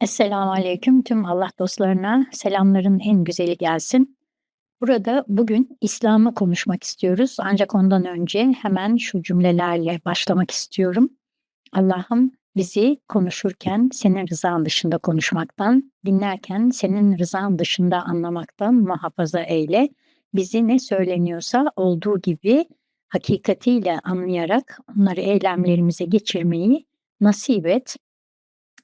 Esselamu aleyküm. Tüm Allah dostlarına selamların en güzeli gelsin. Burada bugün İslam'ı konuşmak istiyoruz. Ancak ondan önce hemen şu cümlelerle başlamak istiyorum. Allah'ım bizi konuşurken senin rızan dışında konuşmaktan, dinlerken senin rızan dışında anlamaktan muhafaza eyle. Bizi ne söyleniyorsa olduğu gibi hakikatiyle anlayarak onları eylemlerimize geçirmeyi nasip et.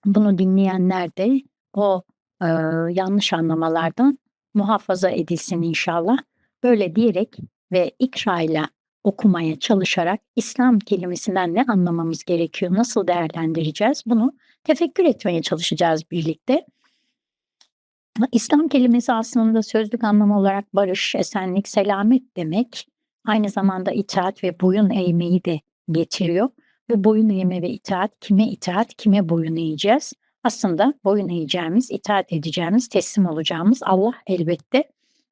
Bunu dinleyenler de o, eee, yanlış anlamalardan muhafaza edilsin inşallah. Böyle diyerek ve ikrayla okumaya çalışarak İslam kelimesinden ne anlamamız gerekiyor, nasıl değerlendireceğiz bunu tefekkür etmeye çalışacağız birlikte. İslam kelimesi aslında sözlük anlamı olarak barış, esenlik, selamet demek. Aynı zamanda itaat ve boyun eğmeyi de getiriyor. Bu boyun eğme ve itaat kime itaat, kime boyun eğeceğiz? Aslında boyun eğeceğimiz, itaat edeceğimiz, teslim olacağımız Allah elbette.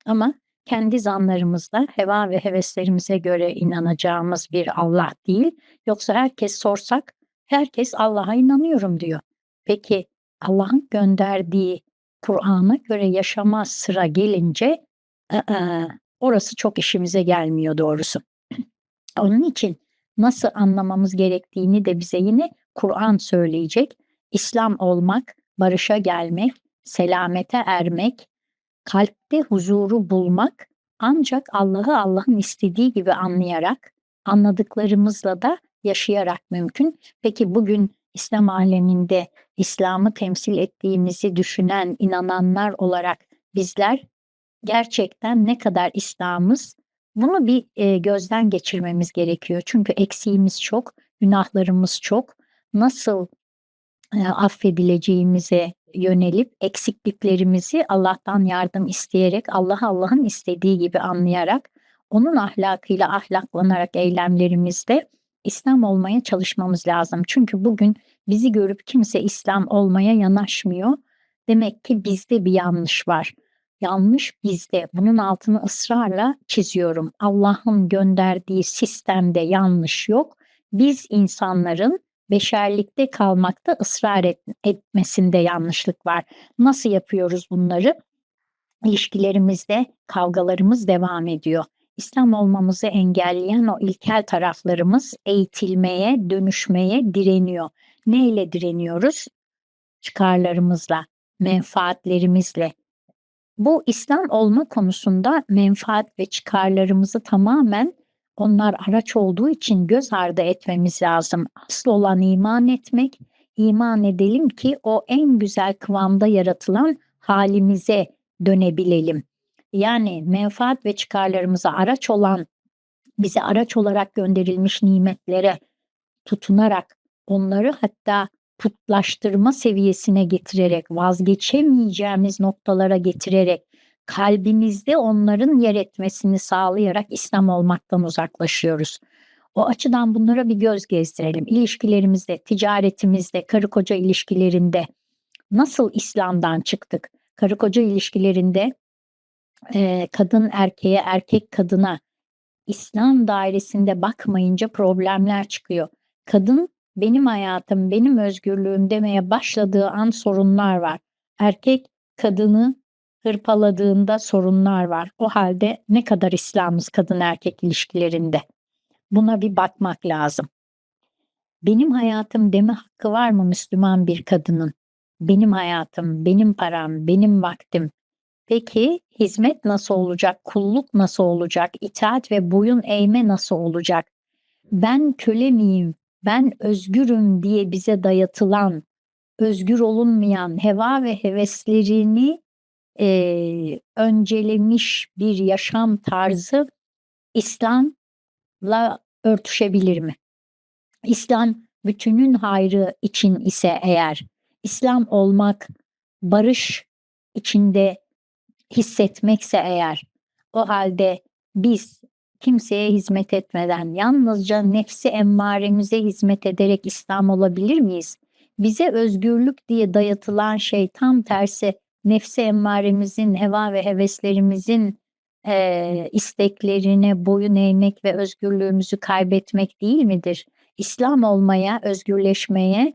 Ama kendi zanlarımızla, heva ve heveslerimize göre inanacağımız bir Allah değil. Yoksa herkes sorsak, herkes Allah'a inanıyorum diyor. Peki Allah'ın gönderdiği Kur'an'a göre yaşama sıra gelince ı-ı, orası çok işimize gelmiyor doğrusu. Onun için nasıl anlamamız gerektiğini de bize yine Kur'an söyleyecek. İslam olmak, barışa gelmek, selamete ermek, kalpte huzuru bulmak ancak Allah'ı Allah'ın istediği gibi anlayarak, anladıklarımızla da yaşayarak mümkün. Peki bugün İslam aleminde İslam'ı temsil ettiğimizi düşünen, inananlar olarak bizler gerçekten ne kadar İslam'ız bunu bir, eee, gözden geçirmemiz gerekiyor. Çünkü eksiğimiz çok, günahlarımız çok. Nasıl, eee, affedileceğimize yönelip eksikliklerimizi Allah'tan yardım isteyerek, Allah'ı Allah'ın istediği gibi anlayarak, onun ahlakıyla ahlaklanarak eylemlerimizde İslam olmaya çalışmamız lazım. Çünkü bugün bizi görüp kimse İslam olmaya yanaşmıyor. Demek ki bizde bir yanlış var. Yanlış bizde. Bunun altını ısrarla çiziyorum. Allah'ın gönderdiği sistemde yanlış yok. Biz insanların beşerlikte kalmakta ısrar et etmesinde yanlışlık var. Nasıl yapıyoruz bunları? İlişkilerimizde kavgalarımız devam ediyor. İslam olmamızı engelleyen o ilkel taraflarımız eğitilmeye, dönüşmeye direniyor. Neyle direniyoruz? Çıkarlarımızla, menfaatlerimizle. Bu İslam olma konusunda menfaat ve çıkarlarımızı tamamen onlar araç olduğu için göz ardı etmemiz lazım. Asıl olan iman etmek, iman edelim ki o en güzel kıvamda yaratılan halimize dönebilelim. Yani menfaat ve çıkarlarımıza araç olan, bize araç olarak gönderilmiş nimetlere tutunarak onları hatta putlaştırma seviyesine getirerek, vazgeçemeyeceğimiz noktalara getirerek, kalbimizde onların yer etmesini sağlayarak İslam olmaktan uzaklaşıyoruz. O açıdan bunlara bir göz gezdirelim. İlişkilerimizde, ticaretimizde, karı koca ilişkilerinde nasıl İslam'dan çıktık? Karı koca ilişkilerinde eee, kadın erkeğe, erkek kadına İslam dairesinde bakmayınca problemler çıkıyor. Kadın benim hayatım, benim özgürlüğüm demeye başladığı an sorunlar var. Erkek kadını hırpaladığında sorunlar var. O halde ne kadar İslam'ız kadın erkek ilişkilerinde? Buna bir bakmak lazım. Benim hayatım deme hakkı var mı Müslüman bir kadının? Benim hayatım, benim param, benim vaktim. Peki hizmet nasıl olacak? Kulluk nasıl olacak? İtaat ve boyun eğme nasıl olacak? Ben köle miyim? Ben özgürüm diye bize dayatılan, özgür olunmayan heva ve heveslerini eee, öncelemiş bir yaşam tarzı İslam'la örtüşebilir mi? İslam bütünün hayrı için ise eğer, İslam olmak barış içinde hissetmekse eğer, o halde biz kimseye hizmet etmeden yalnızca nefsi emmaremize hizmet ederek İslam olabilir miyiz? Bize özgürlük diye dayatılan şey tam tersi nefsi emmaremizin, heva ve heveslerimizin eee, isteklerine boyun eğmek ve özgürlüğümüzü kaybetmek değil midir? İslam olmaya, özgürleşmeye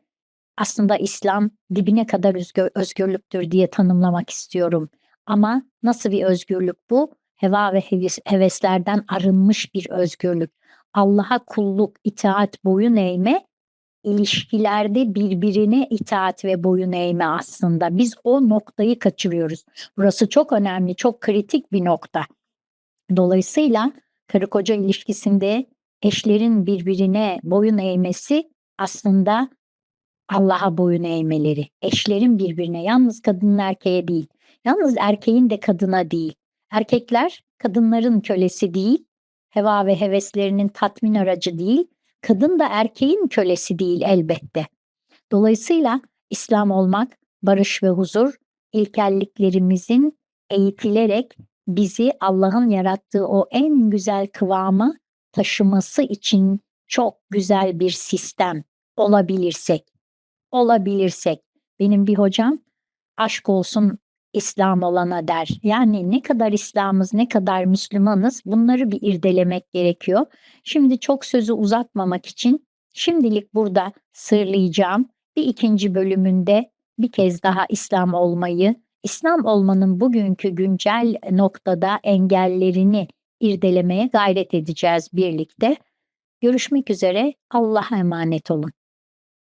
Aslında İslam dibine kadar özgür, özgürlüktür diye tanımlamak istiyorum. Ama nasıl bir özgürlük bu? Heva ve heves, heveslerden arınmış bir özgürlük. Allah'a kulluk, itaat, boyun eğme ilişkilerde birbirine itaat ve boyun eğme aslında. Biz o noktayı kaçırıyoruz. Burası çok önemli, çok kritik bir nokta. Dolayısıyla karı koca ilişkisinde eşlerin birbirine boyun eğmesi aslında Allah'a boyun eğmeleri. Eşlerin birbirine yalnız kadının erkeğe değil. Yalnız erkeğin de kadına değil. Erkekler kadınların kölesi değil. Heva ve heveslerinin tatmin aracı değil. Kadın da erkeğin kölesi değil elbette. Dolayısıyla İslam olmak barış ve huzur ilkelliklerimizin eğitilerek bizi Allah'ın yarattığı o en güzel kıvama taşıması için çok güzel bir sistem olabilirsek. Olabilirsek. Benim bir hocam aşk olsun İslam olana der. Yani ne kadar İslam'ız, ne kadar Müslümanız bunları bir irdelemek gerekiyor. Şimdi çok sözü uzatmamak için şimdilik burada sırlayacağım. Bir ikinci bölümünde bir kez daha İslam olmayı, İslam olmanın bugünkü güncel noktada engellerini irdelemeye gayret edeceğiz birlikte. Görüşmek üzere. Allah'a emanet olun.